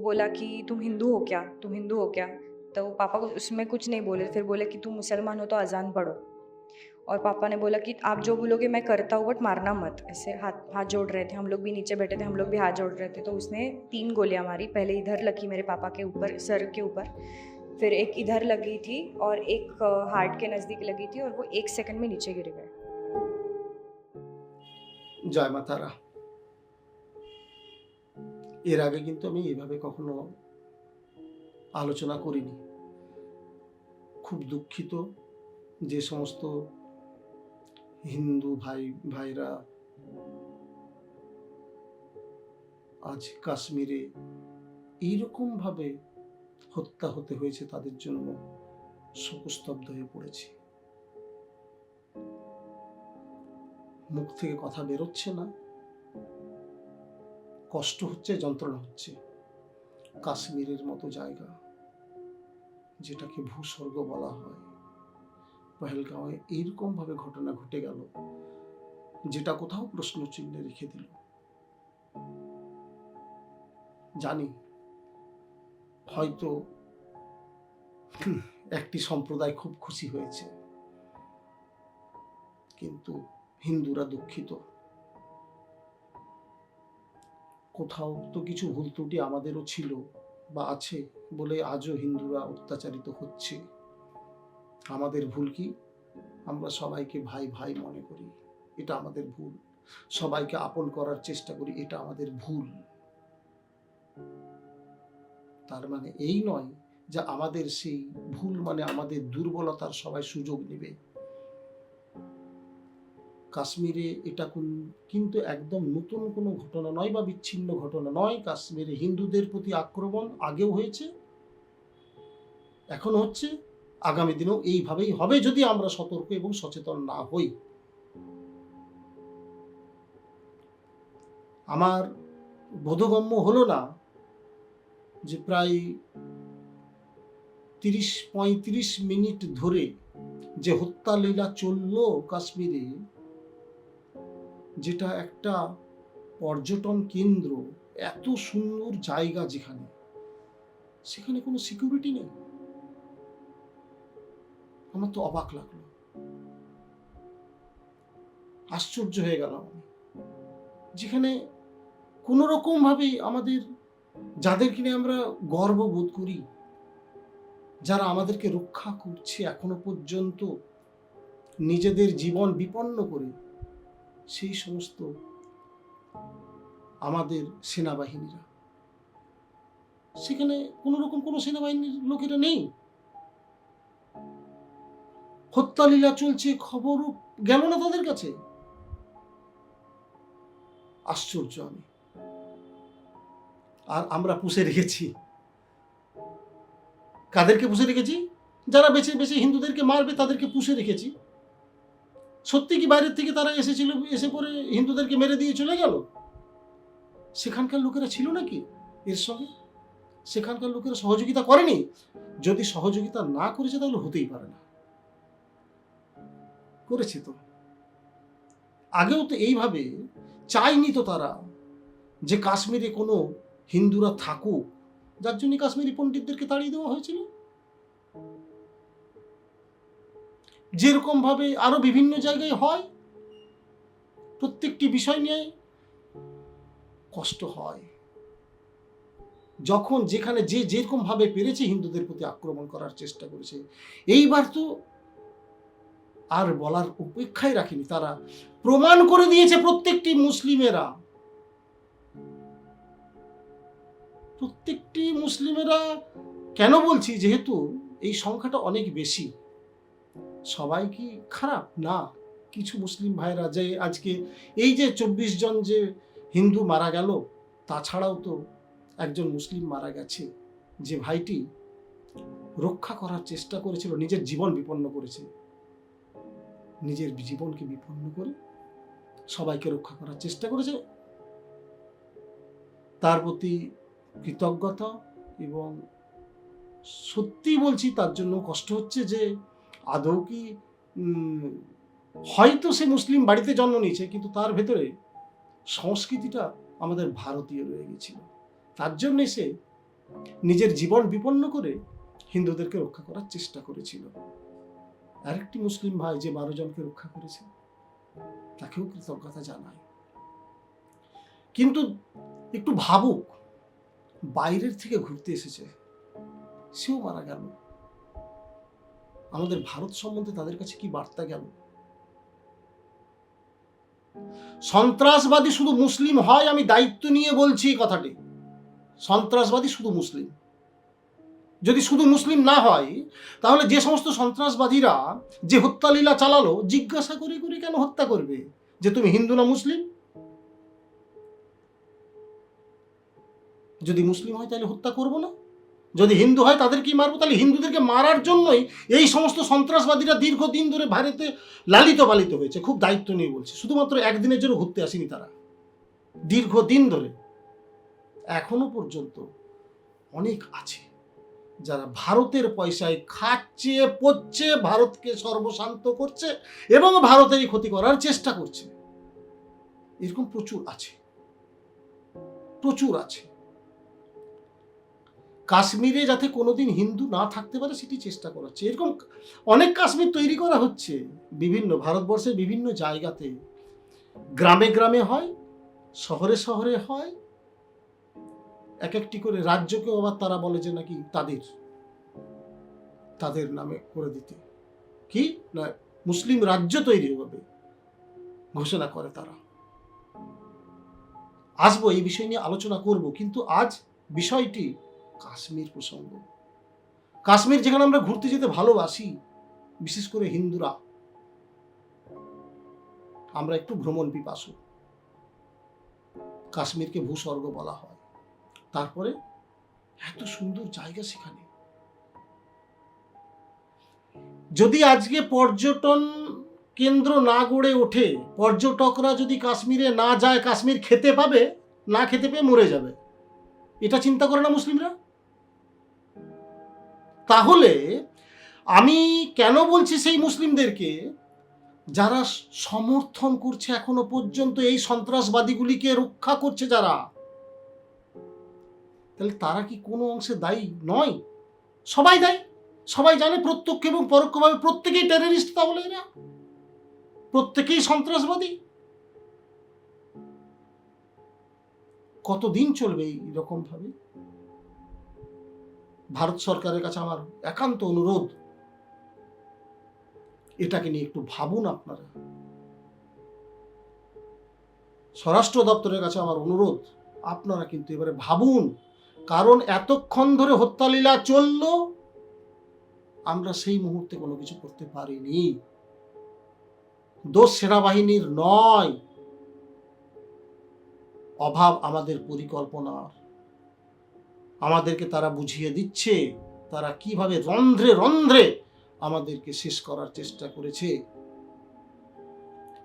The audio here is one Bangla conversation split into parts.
बोला कि, तुम हिंदू हो क्या? तुम हिंदू हो क्या? तो वो पापा को उसमें कुछ नहीं बोले, फिर बोले कि, तुम मुसलमान हो तो अजान पढ़ो। और पापा ने बोला कि, आप जो बोलोगे मैं करता हूँ, बट मारना मत। ऐसे हाथ हाथ जोड़ रहे थे, हम लोग भी नीचे बैठे थे, हम लोग भी हाथ जोड़ रहे थे तो उसने तीन गोलियाँ मारी, पहले इधर लगी मेरे पापा के ऊपर, सर के ऊपर, फिर एक इधर लगी थी और एक हार्ट के नज़दीक लगी थी और वो एक सेकंड में नीचे गिर गए। जय माता रा। এর আগে কিন্তু আমি এভাবে কখনো আলোচনা করিনি। খুব দুঃখিত যে সমস্ত হিন্দু ভাই, ভাইরা আজ কাশ্মীরে এইরকমভাবে হত্যা হতে হয়েছে, তাদের জন্য শোকস্তব্ধ হয়ে পড়েছি। মুখ থেকে কথা বেরোচ্ছে না। কষ্ট হচ্ছে, যন্ত্রণা হচ্ছে। কাশ্মীরের মতো জায়গা যেটাকে ভূস্বর্গ বলা হয়। পহেলগাঁওয়ে এইরকম ভাবে ঘটনা ঘটে গেল, যেটা কোথাও প্রশ্ন চিহ্নে রেখে দিল। জানি, হয়তো একটি সম্প্রদায় খুব খুশি হয়েছে, কিন্তু হিন্দুরা দুঃখিত। কোথাও তো কিছু ভুল ত্রুটি আমাদেরও ছিল বা আছে বলে আজও হিন্দুরা অত্যাচারিত হচ্ছে। আমাদের ভুল কি? আমরা সবাইকে ভাই ভাই মনে করি। এটা আমাদের ভুল। সবাইকে আপন করার চেষ্টা করি, এটা আমাদের ভুল। তার মানে এই নয় যে আমাদের সেই ভুল মানে আমাদের দুর্বলতার সবাই সুযোগ নেবে। কাশ্মীরে এটা কোন- কিন্তু একদম নতুন কোনো ঘটনা নয় বা বিচ্ছিন্ন ঘটনা নয়। কাশ্মীরে হিন্দুদের প্রতি আক্রমণ আগেও হয়েছে এখন হচ্ছে, আগামী দিনেও এইভাবেই হবে যদি আমরা সতর্ক এবং সচেতন না হই। আমার বোধগম্য হলো না যে প্রায় তিরিশ পঁয়ত্রিশ মিনিট ধরে যে হত্যা লীলা চলল কাশ্মীরে যেটা একটা পর্যটন কেন্দ্র, এত সুন্দর জায়গা যেখানে, সেখানে কোনো সিকিউরিটি নেই। আমার তো অবাক লাগল। আশ্চর্য হয়ে গেলাম যেখানে কোনো রকম ভাবেই আমাদের যাদেরকে নিয়ে আমরা গর্ববোধ করি, যারা আমাদেরকে রক্ষা করছে এখনও পর্যন্ত, নিজেদের জীবন বিপন্ন করে সেই সমস্ত আমাদের সেনাবাহিনীরা। সেখানে কোনো রকম কোনো সেনাবাহিনীর লোকেরা নেই। হত্যা লীলা চলছে, খবরও গেল না তাদের কাছে। আশ্চর্য আমি। আর আমরা পুষে রেখেছি। কাদেরকে পুষে রেখেছি? যারা বেছে বেছে হিন্দুদেরকে মারবে, তাদেরকে পুষে রেখেছি। সত্যি কি বাইরের থেকে তারা এসেছিল, এসে পরে হিন্দুদেরকে মেরে দিয়ে চলে গেল? সেখানকার লোকেরা ছিল নাকি এর সঙ্গে? সেখানকার লোকেরা সহযোগিতা করেনি? যদি সহযোগিতা না করেছে তাহলে হতেই পারে না। করেছে তো। আগেও তো এইভাবে চাইনি তো তারা যে কাশ্মীরে কোনো হিন্দুরা থাকুক, যার জন্য কাশ্মীরি পণ্ডিতদেরকে তাড়িয়ে দেওয়া হয়েছিল। যেরকম আরও বিভিন্ন জায়গায় হয়, প্রত্যেকটি বিষয় নিয়ে কষ্ট হয়। যখন যেখানে যে যেরকম ভাবে পেরেছে হিন্দুদের প্রতি আক্রমণ করার চেষ্টা করেছে। এইবার তো আর বলার উপেক্ষাই রাখেনি। তারা প্রমাণ করে দিয়েছে প্রত্যেকটি মুসলিমেরা। প্রত্যেকটি মুসলিমেরা কেন বলছি? যেহেতু এই সংখ্যাটা অনেক বেশি। সবাই কি খারাপ? না। কিছু মুসলিম ভাইরা যে আজকে এই যে চব্বিশ জন যে হিন্দু মারা গেল, তাছাড়াও তো একজন মুসলিম মারা গেছে, যে ভাইটি রক্ষা করার চেষ্টা করেছিল, নিজের জীবন বিপন্ন করেছে। নিজের জীবনকে বিপন্ন করে সবাইকে রক্ষা করার চেষ্টা করেছে। তার প্রতি কৃতজ্ঞতা এবং সত্যি বলছি তার জন্য কষ্ট হচ্ছে যে আদৌ কি হয়তো সে মুসলিম বাড়িতে জন্ম নিয়েছে, কিন্তু তার ভেতরে সংস্কৃতিটা আমাদের ভারতীয় রয়ে গেছিল। তার জন্যে সে নিজের জীবন বিপন্ন করে হিন্দুদেরকে রক্ষা করার চেষ্টা করেছিল। আরেকটি মুসলিম ভাই যে বারো জনকে রক্ষা করেছে, তাকেও কৃতজ্ঞতা জানাই। কিন্তু একটু ভাবুক, বাইরের থেকে ঘুরতে এসেছে, সেও মারা গেল। আমাদের ভারত সম্বন্ধে তাদের কাছে কি বার্তা গেল? সন্ত্রাসবাদী শুধু মুসলিম হয়, আমি দায়িত্ব নিয়ে বলছি কথাটি। সন্ত্রাসবাদী শুধু মুসলিম। যদি শুধু মুসলিম না হয়, তাহলে যে সমস্ত সন্ত্রাসবাদীরা যে হত্যালীলা চালালো, জিজ্ঞাসা করে করে কেন হত্যা করবে? যে তুমি হিন্দু না মুসলিম? যদি মুসলিম হয়, তাহলে হত্যা করব না? যদি হিন্দু হয়, তাদেরকেই মারবো। তাহলে হিন্দুদেরকে মারার জন্যই এই সমস্ত সন্ত্রাসবাদীরা দীর্ঘদিন ধরে ভারতে লালিত পালিত হয়েছে, খুব দায়িত্ব নিয়ে বলছে। শুধুমাত্র একদিনের জন্য ঘুরতে আসেনি তারা। দীর্ঘদিন ধরে। এখনও পর্যন্ত অনেক আছে যারা ভারতের পয়সায় খাচ্ছে, পচ্ছে, ভারতকে সর্বশান্ত করছে এবং ভারতেরই ক্ষতি করার চেষ্টা করছে। এরকম প্রচুর আছে। প্রচুর আছে। কাশ্মীরে যাতে কোনোদিন হিন্দু না থাকতে পারে, সেটি চেষ্টা করা হচ্ছে। এরকম অনেক কাশ্মীর তৈরি করা হচ্ছে বিভিন্ন, ভারতবর্ষের বিভিন্ন জায়গাতে। গ্রামে গ্রামে হয়, শহরে শহরে হয়। এক একটি করে রাজ্যকেও আবার তারা বলে যে নাকি তাদের তাদের নামে করে দিতে। কি? না, মুসলিম রাজ্য তৈরি হবে, ঘোষণা করে তারা। আসব, এই বিষয় নিয়ে আলোচনা করব, কিন্তু আজ বিষয়টি কাশ্মীর প্রসঙ্গ। কাশ্মীর যেখানে আমরা ঘুরতে যেতে ভালোবাসি, বিশেষ করে হিন্দুরা। আমরা একটু ভ্রমণ পিপাসু। কাশ্মীরকে ভূস্বর্গ বলা হয়। তারপরে এত সুন্দর জায়গা সেখানে। যদি আজকে পর্যটন কেন্দ্র না গড়ে ওঠে, পর্যটকরা যদি কাশ্মীরে না যায়, কাশ্মীর খেতে পাবে, না খেতে পেয়ে মরে যাবে। এটা চিন্তা করে না মুসলিমরা? তাহলে আমি কেন বলছি সেই মুসলিমদেরকে? যারা সমর্থন করছে এখনও পর্যন্ত এই সন্ত্রাসবাদীগুলিকে রক্ষা করছে যারা, তাহলে তারা কি কোনো অংশে দায়ী নয়? সবাই দায়ী। সবাই জানে প্রত্যক্ষ এবং পরোক্ষভাবে প্রত্যেকেই টেররিস্ট তাহলে এরা। প্রত্যেকেই সন্ত্রাসবাদী। কতদিন চলবে এইরকম ভাবে ভারত সরকারের কাছে আমার একান্ত অনুরোধ, এটাকে নিয়ে একটু ভাবুন আপনারা। স্বরাষ্ট্র দপ্তরের কাছে আমার অনুরোধ, আপনারা কিন্তু এবারে ভাবুন, কারণ এতক্ষণ ধরে হত্যালীলা চলল, আমরা সেই মুহূর্তে কোনো কিছু করতে পারিনি। দোষ সেনাবাহিনীর নয়। অভাব আমাদের পরিকল্পনার। আমাদেরকে তারা বুঝিয়ে দিচ্ছে, তারা কীভাবে রন্ধ্রে রন্ধ্রে আমাদেরকে শেষ করার চেষ্টা করেছে।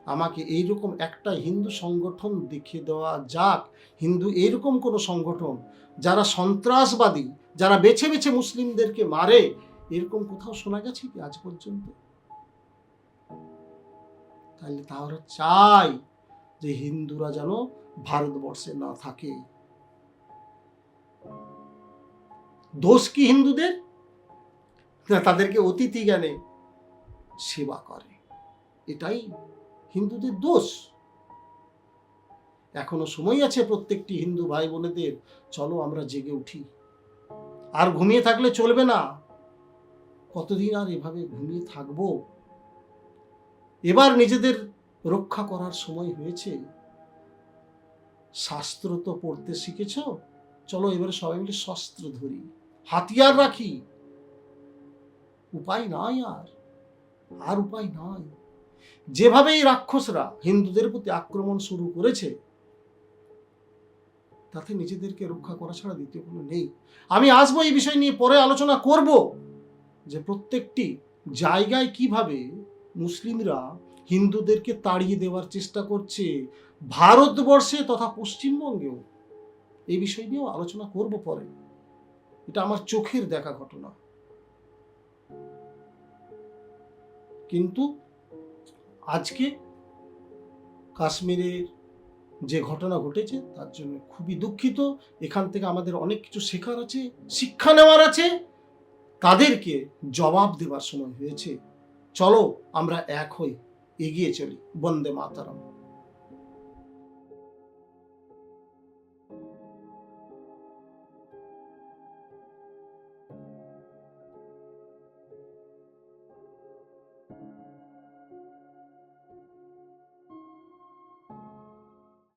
আমাকে এইরকম একটা হিন্দু সংগঠন দেখিয়ে দেওয়া যাক। হিন্দু এইরকম কোনো সংগঠন, যারা সন্ত্রাসবাদী, যারা বেছে বেছে মুসলিমদেরকে মারে, এরকম কোথাও শোনা গেছে কি আজ পর্যন্ত? তাহলে তাহলে চাই যে হিন্দুরা যেন ভারতবর্ষে না থাকে। দোষ কি হিন্দুদের? না, তাদেরকে অতিথি জ্ঞানে সেবা করে। এটাই হিন্দুদের দোষ। এখনও সময় আছে প্রত্যেকটি হিন্দু ভাই বোনেদের চলো আমরা জেগে উঠি। আর ঘুমিয়ে থাকলে চলবে না। কতদিন আর এভাবে ঘুমিয়ে থাকব? এবার নিজেদের রক্ষা করার সময় হয়েছে। শাস্ত্র তো পড়তে শিখেছ। চলো এবারে সবাই মিলে শস্ত্র ধরি। হাতিয়ার রাখি। উপায় নাই আর। আর উপায় নাই। যেভাবে এই রাক্ষসরা হিন্দুদের প্রতি আক্রমণ শুরু করেছে, তাতে নিজেদেরকে রক্ষা করা ছাড়া দ্বিতীয় কোনো নেই। আমি আসব এই বিষয় নিয়ে পরে আলোচনা করব যে প্রত্যেকটি জায়গায় কীভাবে মুসলিমরা হিন্দুদেরকে তাড়িয়ে দেওয়ার চেষ্টা করছে ভারতবর্ষে তথা পশ্চিমবঙ্গেও। এই বিষয় নিয়েও আলোচনা করব পরে। এটা আমার চোখের দেখা ঘটনা। কিন্তু আজকে কাশ্মীরের যে ঘটনা ঘটেছে, তার জন্য খুবই দুঃখিত। এখান থেকে আমাদের অনেক কিছু শেখার আছে, শিক্ষা নেওয়ার আছে। তাদেরকে জবাব দেবার সময় হয়েছে। চলো আমরা এক হই এগিয়ে চলি। বন্দে মাতারাম।